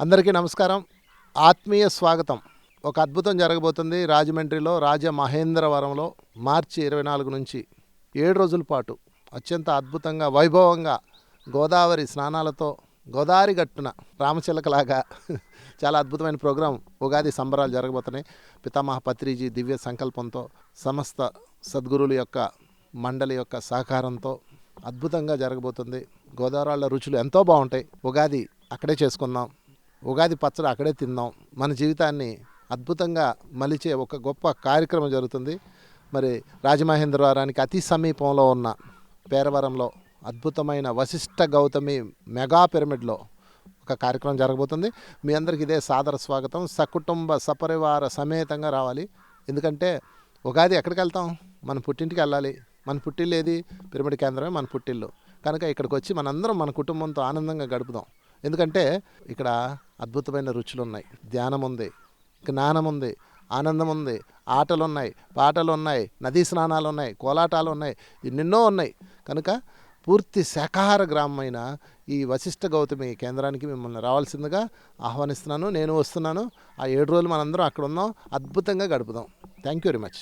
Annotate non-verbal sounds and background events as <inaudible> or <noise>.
అందరికీ నమస్కారం. ఆత్మీయ స్వాగతం. ఒక అద్భుతం జరగబోతుంది రాజమండ్రిలో రాజ మహేంద్రవరంలో మార్చి ఇరవై నాలుగు నుంచి ఏడు రోజుల పాటు. అత్యంత అద్భుతంగా వైభవంగా గోదావరి స్నానాలతో గోదావరి గట్టున రామచిలకలాగా <laughs> చాలా అద్భుతమైన ప్రోగ్రాం ఉగాది సంబరాలు జరగబోతున్నాయి. పితామహ పత్రిజీ దివ్య సంకల్పంతో సమస్త సద్గురువుల యొక్క మండలి యొక్క సహకారంతో అద్భుతంగా జరగబోతుంది. గోదావరిళ్ళ రుచులు ఎంతో బాగుంటాయి. ఉగాది అక్కడే చేసుకుందాం. ఉగాది పచ్చడి అక్కడే తిందాం మన జీవితాన్ని అద్భుతంగా మలిచే ఒక గొప్ప కార్యక్రమం జరుగుతుంది. మరి రాజమహేంద్రవరానికి అతి సమీపంలో ఉన్న పేరవరంలో అద్భుతమైన వశిష్ఠ గౌతమి మెగా పిరమిడ్లో ఒక కార్యక్రమం జరగబోతుంది. మీ అందరికి ఇదే సాదర స్వాగతం. సకుటుంబ సపరివార సమేతంగా రావాలి. ఎందుకంటే ఉగాది ఎక్కడికి వెళ్తాం? మన పుట్టింటికి వెళ్ళాలి. మన పుట్టిల్లు ఏది పిరమిడ్ కేంద్రమే మన పుట్టిల్లు. కనుక ఇక్కడికి వచ్చి మనందరం మన కుటుంబంతో ఆనందంగా గడుపుదాం. ఎందుకంటే ఇక్కడ అద్భుతమైన రుచులు ఉన్నాయి ధ్యానం ఉంది జ్ఞానం ఉంది ఆనందం ఉంది ఆటలు ఉన్నాయి పాటలు ఉన్నాయి నదీ స్నానాలు ఉన్నాయి కోలాటాలు ఉన్నాయి ఎన్నెన్నో ఉన్నాయి. కనుక పూర్తి శాకాహార గ్రామమైన ఈ వశిష్ఠ గౌతమి కేంద్రానికి మిమ్మల్ని రావాల్సిందిగా ఆహ్వానిస్తున్నాను. నేను వస్తున్నాను. ఆ ఏడు రోజులు మనందరం అక్కడ ఉన్నాం అద్భుతంగా గడుపుదాం. Thank you very much